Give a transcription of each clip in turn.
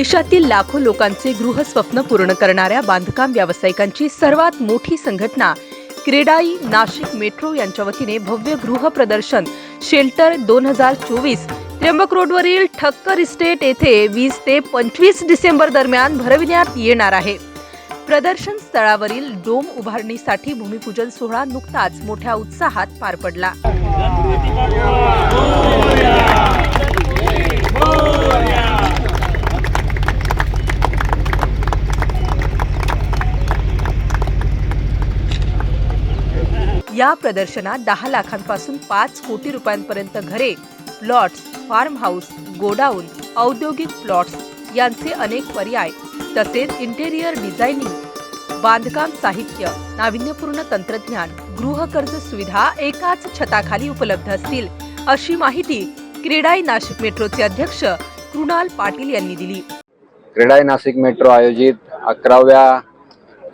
देशातील लाखो लोकांचे गृहस्वप्न पूर्ण करणाऱ्या बांधकाम व्यावसायिकांची सर्वात मोठी संघटना क्रेडाई नाशिक मेट्रो यांच्या वतीने भव्य गृह प्रदर्शन शेल्टर दोन हजार चोवीस त्र्यंबक रोडवरील ठक्कर इस्टेट येथे वीस ते पंचवीस डिसेंबर दरम्यान भरविण्यात येणार आहे. प्रदर्शन स्थळावरील डोम उभारणीसाठी भूमिपूजन सोहळा नुकताच मोठ्या उत्साहात पार पडला. या प्रदर्शनात दहा लाखांपासून पाच कोटी रुपयांपर्यंत घरे प्लॉट्स फार्म हाऊस गोडाऊन औद्योगिक प्लॉट्स यांचे अनेक पर्याय तसेच इंटेरियर डिझायनिंग बांधकाम साहित्य नाविन्यपूर्ण तंत्रज्ञान गृहकर्ज सुविधा एकाच छताखाली उपलब्ध असतील अशी माहिती क्रीडाई नाशिक मेट्रोचे अध्यक्ष कृणाल पाटील यांनी दिली. क्रीडाई नाशिक मेट्रो आयोजित अकराव्या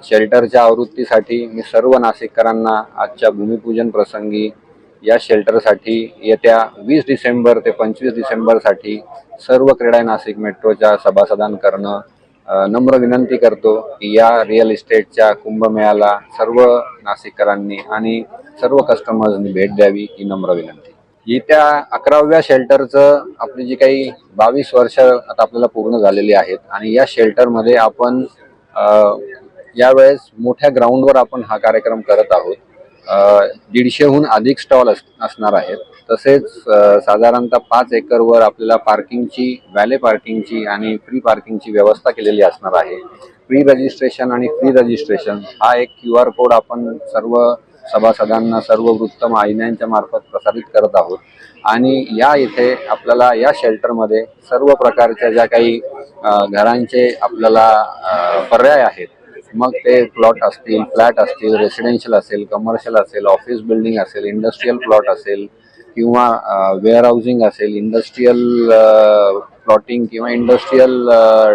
शेल्टरच्या आवृत्तीसाठी मी सर्व नाशिककरांना आजच्या भूमिपूजन प्रसंगी या शेल्टरसाठी येत्या वीस डिसेंबर ते पंचवीस डिसेंबरसाठी सर्व क्रीडा नाशिक मेट्रोच्या सभासदान करणं नम्र विनंती करतो की या रिअल इस्टेटच्या कुंभमेळ्याला सर्व नाशिककरांनी आणि सर्व कस्टमर्सनी भेट द्यावी ही नम्र विनंती. येत्या अकराव्या शेल्टरचं आपली जी काही बावीस वर्ष आता आपल्याला पूर्ण झालेली आहेत आणि या शेल्टरमध्ये आपण यावेळेस मोठ्या ग्राउंडवर आपण हा कार्यक्रम करत आहोत. दीडशेहून अधिक स्टॉल अस असणार आहेत. तसेच साधारणतः पाच एकरवर आपल्याला पार्किंगची व्हॅले पार्किंगची आणि फ्री पार्किंगची व्यवस्था केलेली असणार आहे. प्री रजिस्ट्रेशन आणि फ्री रजिस्ट्रेशन हा एक क्यू आर कोड आपण सर्व सभासदांना सर्व वृत्त वाहिन्यांच्या मार्फत प्रसारित करत आहोत. आणि या इथे आपल्याला या शेल्टरमध्ये सर्व प्रकारच्या ज्या काही घरांचे आपल्याला पर्याय आहेत मग ते प्लॉट असतील फ्लॅट असतील रेसिडेन्शियल असेल कमर्शियल असेल ऑफिस बिल्डिंग असेल इंडस्ट्रीयल प्लॉट असेल किंवा वेअर हाऊसिंग असेल इंडस्ट्रीयल प्लॉटिंग किंवा इंडस्ट्रीयल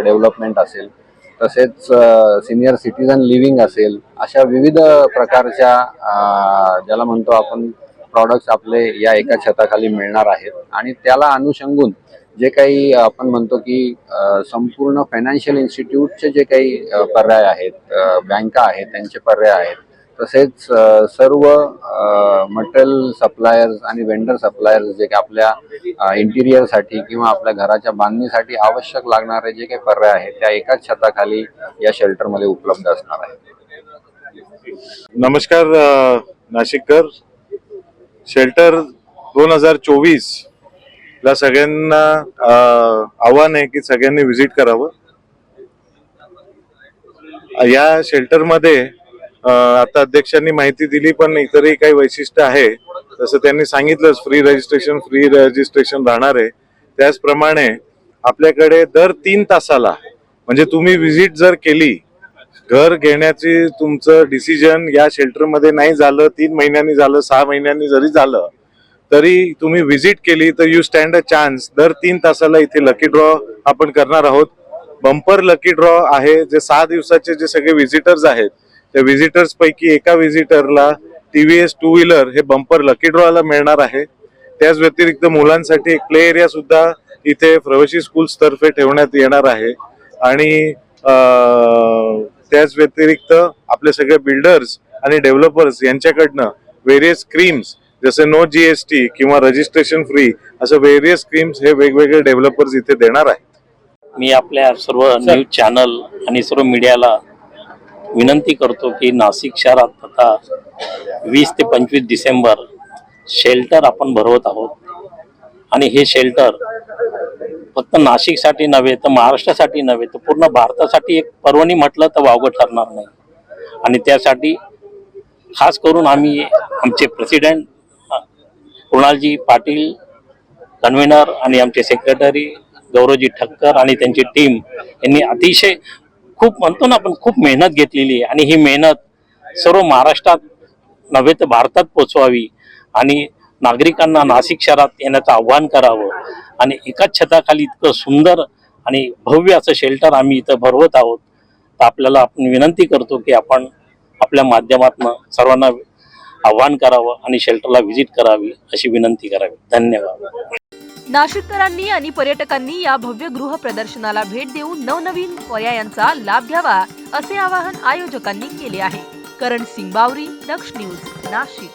डेव्हलपमेंट असेल तसेच सिनियर सिटीजन लिव्हिंग असेल अशा विविध प्रकारच्या ज्याला म्हणतो आपण प्रॉडक्ट्स आपले या एका छताखाली मिळणार आहेत. आणि त्याला अनुषंगून जे काही आपण म्हणतो की संपूर्ण फायनान्शियल इन्स्टिट्यूटचे जे काही पर्याय आहेत बँका आहेत त्यांचे पर्याय आहेत तसेच सर्व मटेरियल सप्लायर्स आणि वेंडर सप्लायर्स जे काही आपल्या इंटिरियरसाठी किंवा आपल्या घराच्या बांधणीसाठी आवश्यक लागणारे जे काही पर्याय आहेत त्या एकाच छताखाली या शेल्टरमध्ये उपलब्ध असणार आहेत. नमस्कार नाशिककर. शेल्टर दोन हजार चोवीस ला सगळ्यांना आव्हान आहे की सगळ्यांनी व्हिजिट करावं. या शेल्टरमध्ये आता अध्यक्षांनी माहिती दिली पण इतरही काही वैशिष्ट्य आहे. तसं त्यांनी सांगितलंच फ्री रजिस्ट्रेशन फ्री रजिस्ट्रेशन राहणार आहे. त्याचप्रमाणे आपल्याकडे दर तीन तासाला म्हणजे तुम्ही व्हिजिट जर केली घर घेण्याची तुमचं डिसिजन या शेल्टरमध्ये नाही झालं तीन महिन्यांनी झालं सहा महिन्यांनी जरी झालं तरी तुम्ही व्हिजिट केली तर यू स्टँड अ चान्स दर तीन तासाला इथे लकी ड्रॉ आपण करणार आहोत. बंपर लकी ड्रॉ आहे जे सहा दिवसाचे जे सगळे व्हिजिटर्स आहेत त्या व्हिजिटर्स पैकी एका व्हिजिटरला T V S two wheeler हे बंपर लकी ड्रॉला मिळणार आहे. त्याच व्यतिरिक्त मुलांसाठी एक प्ले एरिया सुद्धा इथे प्रवेशी स्कूल्स तर्फे ठेवण्यात येणार आहे. आणि त्याच व्यतिरिक्त आपले सगळे बिल्डर्स आणि डेव्हलपर्स यांच्याकडनं व्हेरियस क्रीम्स जसे नो जीएसटी किंवा रजिस्ट्रेशन फ्री असं व्हेरियस स्कीम्स हे वेगवेगळे डेव्हलपर्स इथे देणार आहेत. मी आपल्या सर्व न्यूज चॅनल आणि सर्व मीडियाला विनंती करतो की नाशिक शहरात आता वीस ते पंचवीस डिसेंबर शेल्टर आपण भरवत आहोत. आणि हे शेल्टर फक्त नाशिकसाठी नव्हे तर महाराष्ट्रासाठी नव्हे तर पूर्ण भारतासाठी एक पर्वणी म्हटलं तर वावगं ठरणार नाही. आणि त्यासाठी खास करून आम्ही आमचे प्रेसिडेंट कुणालजी पाटील कन्व्हेनर आणि आमचे सेक्रेटरी गौरवजी ठक्कर आणि त्यांची टीम यांनी अतिशय खूप म्हणतो ना आपण खूप मेहनत घेतलेली आहे. आणि ही मेहनत सर्व महाराष्ट्रात नव्हे तर भारतात पोचवावी आणि नागरिकांना नाशिक शहरात येण्याचं आव्हान करावं. आणि एकाच छताखाली इतकं सुंदर आणि भव्य असं शेल्टर आम्ही इथं भरवत आहोत. तर आपल्याला आपण विनंती करतो की आपण आपल्या माध्यमातून सर्वांना आव्हान करावं आणि शेल्टरला व्हिजिट करावी अशी विनंती करावी. धन्यवाद. नाशिककरांनी आणि पर्यटकांनी या भव्य गृह प्रदर्शनाला भेट देऊन नवनवीन पर्यायांचा लाभ घ्यावा असे आवाहन आयोजकांनी केले आहे. करण सिंग बावरी दक्ष न्यूज नाशिक.